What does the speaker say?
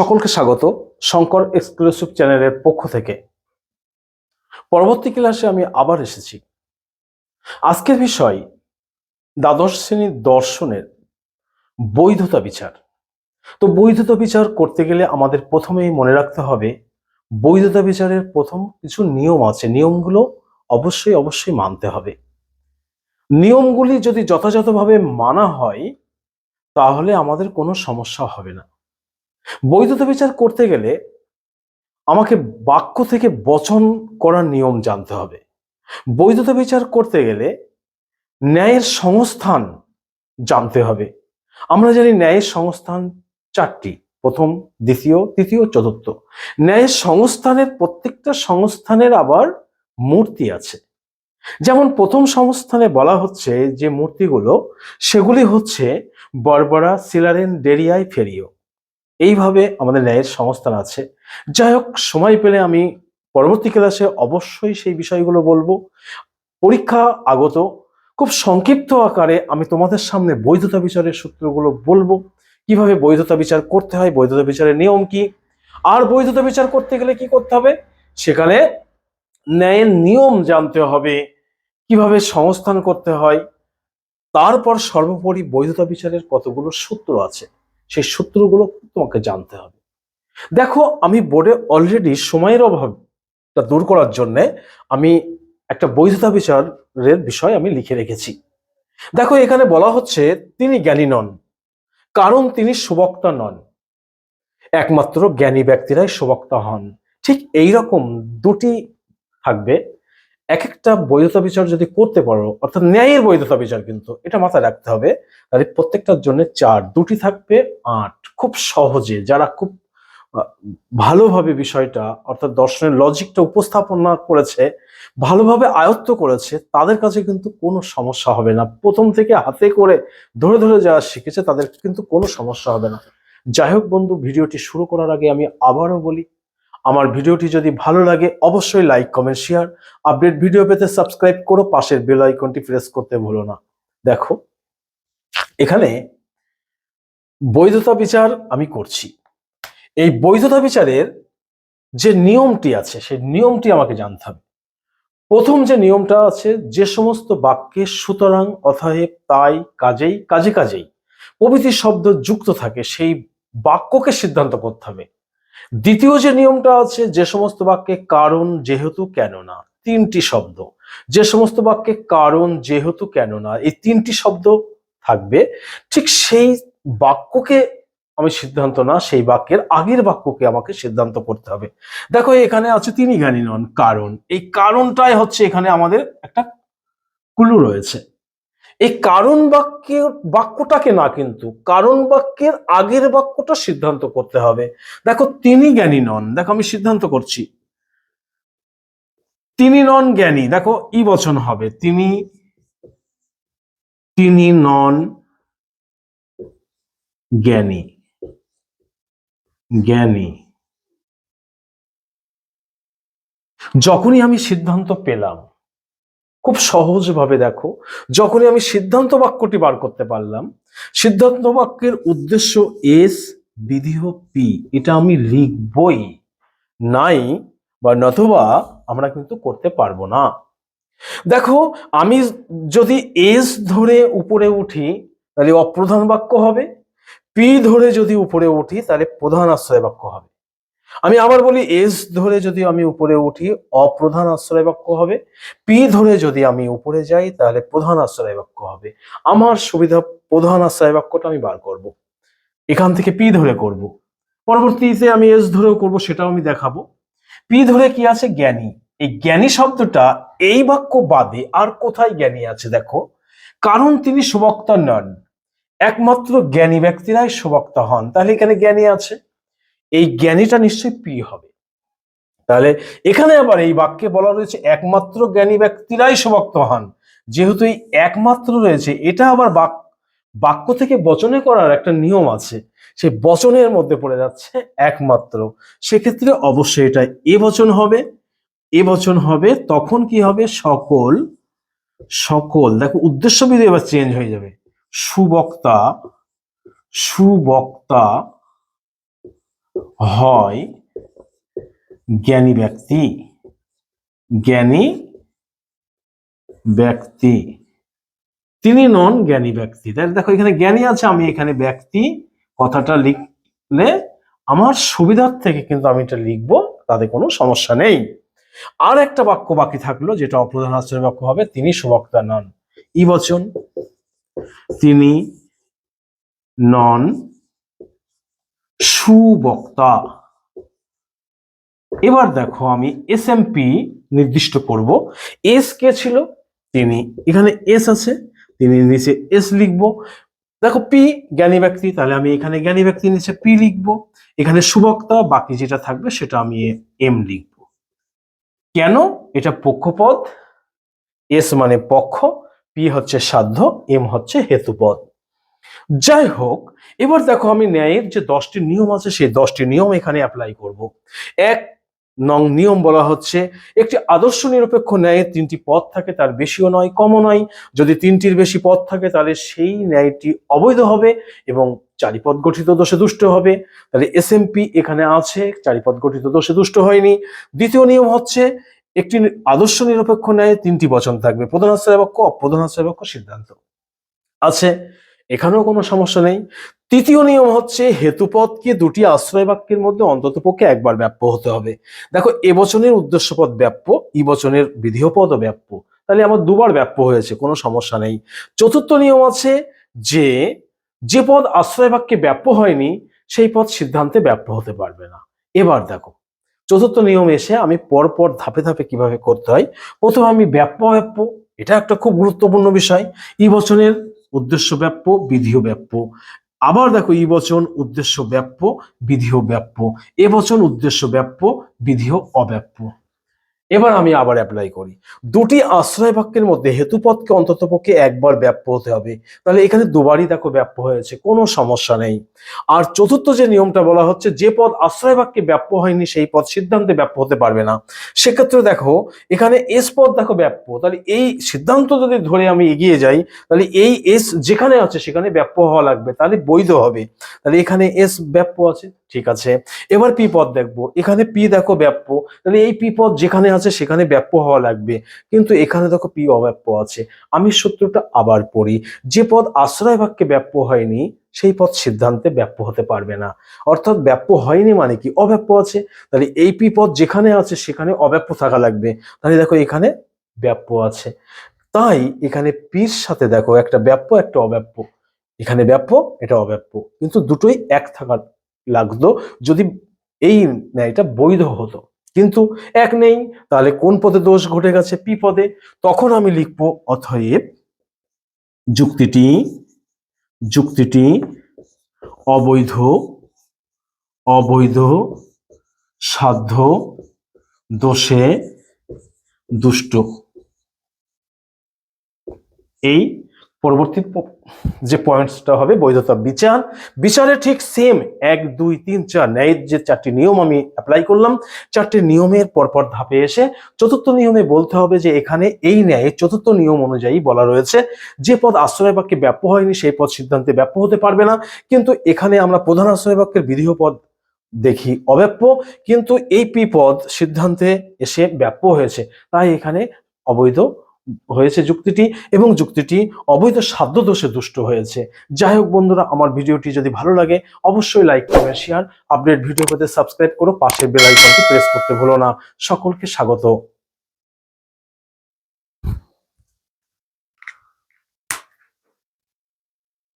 সকলকে স্বাগত শঙ্কর এক্সক্লুসিভ চ্যানেলের পক্ষ থেকে। পরবর্তী ক্লাসে আমি আবার এসেছি। আজকের বিষয়, দ্বাদশ শ্রেণির দর্শনের বৈধতা বিচার। তো বৈধতা বিচার করতে গেলে আমাদের প্রথমেই মনে রাখতে হবে, বৈধতা বিচারের প্রথম কিছু নিয়ম আছে। নিয়মগুলো অবশ্যই অবশ্যই মানতে হবে। নিয়মগুলি যদি যথাযথভাবে মানা হয়, তাহলে আমাদের কোনো সমস্যা হবে না। বৈধতা বিচার করতে গেলে আমাকে বাক্য থেকে বচন করার নিয়ম জানতে হবে। বৈধতা বিচার করতে গেলে ন্যায়ের সংস্থান জানতে হবে। আমরা জানি ন্যায়ের সংস্থান চারটি, প্রথম, দ্বিতীয়, তৃতীয়, চতুর্থ। ন্যায়ের সংস্থানের প্রত্যেকটা সংস্থানের আবার মূর্তি আছে। যেমন প্রথম সংস্থানে বলা হচ্ছে যে মূর্তিগুলো, সেগুলি হচ্ছে বরবরা, সিলারেন ডেরিয়াই ফেরিও। এইভাবে আমাদের ন্যায়ের সংস্থান আছে। যাই হোক, সময় পেলে আমি পরবর্তী ক্লাসে অবশ্যই সেই বিষয়গুলো বলব। পরীক্ষা আগত, খুব সংক্ষিপ্ত আকারে আমি তোমাদের সামনে বৈধতা বিচারের সূত্রগুলো বলব। কীভাবে বৈধতা বিচার করতে হয়, বৈধতা বিচারের নিয়ম কি, আর বৈধতা বিচার করতে গেলে কি করতে হবে, সেখানে ন্যায়ের নিয়ম জানতে হবে, কীভাবে সংস্থান করতে হয়, তারপর সর্বোপরি বৈধতা বিচারের কতগুলো সূত্র আছে। সেই সূত্রগুলো তোমাকে জানতে হবে। দেখো, আমি বোর্ডে অলরেডি সময়ের অভাবটা দূর করার জন্য আমি একটা বৈধতা বিচারের বিষয় আমি লিখে রেখেছি। দেখো, এখানে বলা হচ্ছে, তিনি জ্ঞানী নন, কারণ তিনি সুবক্তা নন। একমাত্র জ্ঞানী ব্যক্তিরাই সুবক্তা হন। ঠিক এই রকম দুটি থাকবে এক একটা বৈধতা বিচার যদি করতে পারো, অর্থাৎ ন্যায়ের বৈধতা বিচার কিন্তু, এটা মাথায় রাখতে হবে। তাহলে প্রত্যেকটার জন্য চার, দুটি থাকবে আট। খুব সহজে, যারা খুব ভালোভাবে বিষয়টা, অর্থাৎ দর্শনের লজিকটা উপস্থাপনা করেছে, ভালোভাবে আয়ত্ত করেছে, তাদের কাছে কিন্তু কোনো সমস্যা হবে না। প্রথম থেকে হাতে করে ধরে ধরে যারা শিখেছে, তাদের কিন্তু কোনো সমস্যা হবে না। যাই হোক বন্ধু, ভিডিওটি শুরু করার আগে আমি আবারও বলি আমার ভিডিওটি যদি ভালো লাগে, অবশ্যই like comment share update video পেতে সাবস্ক্রাইব করো, পাশের বেল আইকনটি প্রেস করতে ভুলো না। দেখো, এখানে বৈধতা বিচার আমি করছি। এই বৈধতা বিচারের যে নিয়মটি আছে, সেই নিয়মটি আমাকে জানতে হবে। প্রথম যে নিয়মটা আছে, যে সমস্ত বাক্যে সুতরাং অতএব তাই, কাজেই, কাজে, কাজেই প্রভৃতি শব্দ যুক্ত থাকে, সেই বাক্যকে সিদ্ধান্ত করতে হবে। দ্বিতীয় যে নিয়মটা আছে, যে সমস্ত বাক্যে কারণ, যেহেতু, কেন না, তিনটি শব্দ। যে সমস্ত বাক্যে কারণ, যেহেতু, কেন না, এই তিনটি শব্দ থাকবে। ঠিক সেই বাক্যকে আমি সিদ্ধান্ত না, সেই বাক্যের আগের বাক্যকে আমাকে সিদ্ধান্ত করতে হবে। দেখো, এখানে আছে তিনি জ্ঞানী নন, কারণ। এই কারণটাই হচ্ছে এখানে আমাদের একটা কুলু রয়েছে। এই কারণ বাক্যের বাক্যটাকে না কিন্তু, কারণ বাক্যের আগের বাক্যটা সিদ্ধান্ত করতে হবে। দেখো, তিনি জ্ঞানী নন। দেখো, আমি সিদ্ধান্ত করছি। তিনি নন জ্ঞানী। দেখো, ই বচন হবে। তিনি তিনি নন জ্ঞানী। জ্ঞানী। যখনই আমি সিদ্ধান্ত পেলাম খুব সহজভাবে দেখো, যখনই আমি সিদ্ধান্ত বাক্যটি বার করতে পারলাম, সিদ্ধান্ত বাক্যের উদ্দেশ্য এস বিধিহ পি, এটা আমি লিখবই। নাই বা নতুবা আমরা কিন্তু করতে পারব না। দেখো, আমি যদি এস ধরে উপরে উঠি, তাহলে অপ্রধান বাক্য হবে। পি ধরে যদি উপরে উঠি, তাহলে প্রধান আশ্রয় বাক্য হবে। আমি আবার বলি, এস ধরে যদি আমি উপরে উঠি, অপ্রধান আশ্রয় বাক্য হবে। পি ধরে যদি আমি উপরে যাই, তাহলে প্রধান আশ্রয় বাক্য হবে। আমার সুবিধা প্রধান আশ্রয় বাক্যটা আমি বার করব। এখান থেকে পি ধরে করব। পরবর্তীতে আমি এস ধরেও করব, সেটাও আমি দেখাবো। পি ধরে কি আছে? জ্ঞানী। এই জ্ঞানী শব্দটা, এই বাক্য বাদে আর কোথায় জ্ঞানী আছে দেখো? কারণ তিনি সুবক্তা নন। একমাত্র জ্ঞানী ব্যক্তিরাই সুবক্তা হন। তাহলে এখানে জ্ঞানী আছে। এই জ্ঞানীটা নিশ্চয়ই পি হবে। তাহলে এখানে আবার এই বাক্যে বলা রয়েছে, একমাত্র জ্ঞানী ব্যক্তিরাই সুবক্ত হন। যেহেতু এই একমাত্র রয়েছে, এটা আবার বাক, বাক্য থেকে বচনে করার একটা নিয়ম আছে। সে বচনের মধ্যে পড়ে যাচ্ছে একমাত্র। সেক্ষেত্রে অবশ্যই এটা এ বচন হবে, এ বচন হবে, তখন কি হবে? সকল সকল, দেখো উদ্দেশ্যবিধি এবার চেঞ্জ হয়ে যাবে। সুবক্তা সুবক্তা হয় জ্ঞানী ব্যক্তি জ্ঞানী ব্যক্তি। তিনি নন জ্ঞানী ব্যক্তি। তাহলে দেখো, এখানে জ্ঞানী আছে, আমি এখানে ব্যক্তি, কথাটা লিখলে আমার সুবিধার থেকে কিন্তু আমি এটা লিখব, তাতে কোনো সমস্যা নেই। আর একটা বাক্য বাকি থাকল, যেটা অপ্রধান আশ্রয় বাক্য হবে, তিনি সুবক্তা নন। ই বচন, তিনি নন সুবক্তা। এবার দেখো আমি এস নির্দিষ্ট করব। এস কে ছিল? তিনি। এখানে এস আছে, তিনি নিচে এস লিখব। দেখো পি জ্ঞানী ব্যক্তি, তাহলে আমি এখানে জ্ঞানী ব্যক্তি, নিচে পি লিখব। এখানে সুবক্তা, বাকি যেটা থাকবে সেটা আমি এম লিখব। কেন? এটা পক্ষপদ এস মানে পক্ষ পি হচ্ছে সাধ্য এম হচ্ছে হেতুপদ যাই হোক এবার দেখো আমি ন্যায়ের যে দশটি নিয়ম আছে, সেই দশটি নিয়ম এখানে অ্যাপ্লাই করব। এক, নং নিয়ম বলা হচ্ছে, একটি আদর্শ নিরপেক্ষ ন্যায়ের তিনটি পথ থাকে, তার বেশিও নয়, কমও নয়। যদি তিনটির বেশি পথ থাকে, তাহলে সেই ন্যায়টি অবৈধ হবে এবং চারিপদ গঠিত দোষে দুষ্ট হবে। তাহলে এসএমপি এখানে আছে, চারিপদ গঠিত দোষে দুষ্ট হয়নি। দ্বিতীয় নিয়ম হচ্ছে, একটি আদর্শ নিরপেক্ষ ন্যায়ে তিনটি বচন থাকবে প্রধানাশ্রয় বাক্য অপ্রধানাশ্রয় বাক্য, সিদ্ধান্ত। আছে এখানেও কোনো সমস্যা নেই। তৃতীয় নিয়ম হচ্ছে হেতুপদকে দুটি আশ্রয় বাক্যের মধ্যে অন্তত পক্ষে একবার ব্যাপ্য হতে হবে। দেখো, এ বচনের উদ্দেশ্যপদ ব্যাপ্য, ই বচনের বিধেয় পদও ব্যাপ্য। তাহলে আমার দুবার ব্যাপ্য হয়েছে, কোনো সমস্যা নেই। চতুর্থ নিয়ম আছে যে যে পদ আশ্রয় বাক্যে ব্যাপ্য হয়নি, সেই পদ সিদ্ধান্তে ব্যাপ্য হতে পারবে না। এবার দেখো, চতুর্থ নিয়ম এসে আমি পরপর ধাপে ধাপে কীভাবে করতে হয়? প্রথমে আমি ব্যাপ্য ব্যাপ্য, এটা একটা খুব গুরুত্বপূর্ণ বিষয়। ই বচনের উদ্দেশ্য ব্যাপ্য বিধিও ব্যাপ্য আবার দেখো, ই বচন উদ্দেশ্য ব্যাপ্য বিধিও ব্যাপ্য এ বচন উদ্দেশ্য ব্যাপ্য বিধিও অব্যাপ্য। এবার আমি আবার অ্যাপ্লাই করি। দুটি আশ্রয় বাক্যের মধ্যে হেতুপদকে অন্তত পক্ষে একবার ব্যাপ্য হতে হবে। তাহলে এখানে দুবারই দেখো ব্যাপ্য হয়েছে, কোনো সমস্যা নেই। আর চতুর্থ যে নিয়মটা বলা হচ্ছে, যে পদ আশ্রয় বাক্যে ব্যাপ্য হয়নি, সেই পদ সিদ্ধান্তে ব্যাপ্য হতে পারবে না। সেক্ষেত্রে দেখো, এখানে এস পদ দেখো ব্যাপ্য তাহলে এই সিদ্ধান্ত যদি ধরে আমি এগিয়ে যাই, তাহলে এই এস যেখানে আছে, সেখানে ব্যাপ্য হওয়া লাগবে, তাহলে বৈধ হবে। তাহলে এখানে এস ব্যাপ্য আছে, ঠিক আছে। এবার পি পদ দেখব। এখানে পি দেখো ব্যাপ্য তাহলে এই পি পদ যেখানে সেখানে ব্যাপ্য হওয়া লাগবে। কিন্তু এখানে দেখো পি অব্যাপ্য আছে। আমি সূত্রটা আবার পড়ি। যে পদ আশ্রয় বাক্যে ব্যাপ্য হয়নি, সেই পদ সিদ্ধান্তে ব্যাপ্য হতে পারবে না। অর্থাৎ ব্যাপ্য হয়নি মানে কি? অব্যাপ্য আছে। তাহলে এই পি পদ যেখানে আছে, সেখানে অব্যাপ্য থাকা লাগবে। তাহলে দেখো এখানে ব্যাপ্য আছে। তাই এখানে পির সাথে দেখো, একটা ব্যাপ্য, একটা অব্যাপ্য। এখানে ব্যাপ্য, এটা অব্যাপ্য। কিন্তু দুটোই এক থাকা লাগতো। যদি এই ন্যায়টা বৈধ হতো। কিন্তু এক নেই, তাহলে কোন পদে দোষ ঘটে গেছে? পি পদে। তখন আমি লিখব অথয়েব যুক্তিটি যুক্তিটি অবৈধ অবৈধ সাধ্য দোষে দুষ্ট। এই পরবর্তী যে পয়েন্টসটা হবে, বৈধতা বিচার। বিচারে ঠিক সেম এক, দুই, তিন, চার, ন্যায়ের যে চারটি নিয়ম আমি অ্যাপ্লাই করলাম, চারটি নিয়মের পরপর ধাপে এসে চতুর্থ নিয়মে বলতে হবে যে এখানে এই ন্যায় চতুর্থ নিয়ম অনুযায়ী বলা রয়েছে, যে পদ আশ্রয় বাক্যে ব্যাপ্য হয়নি, সেই পদ সিদ্ধান্তে ব্যাপ্য হতে পারবে না। কিন্তু এখানে আমরা প্রধান আশ্রয় বাক্যের বিধিও পদ দেখি, অব্যাপ্য। কিন্তু এই পি পদ সিদ্ধান্তে এসে ব্যাপ্য হয়েছে। তাই এখানে অবৈধ হয়েছে যুক্তিটি এবং যুক্তিটি অবৈধ সাধ্য দোষে দুষ্ট হয়েছে। যাই হোক বন্ধুরা, আমার ভিডিওটি যদি ভালো লাগে, অবশ্যই লাইক করবেন শেয়ার আপডেট ভিডিও পেতে সাবস্ক্রাইব করো পাশের বেল আইকনটি প্রেস করতে ভুলো না। সকলকে স্বাগত।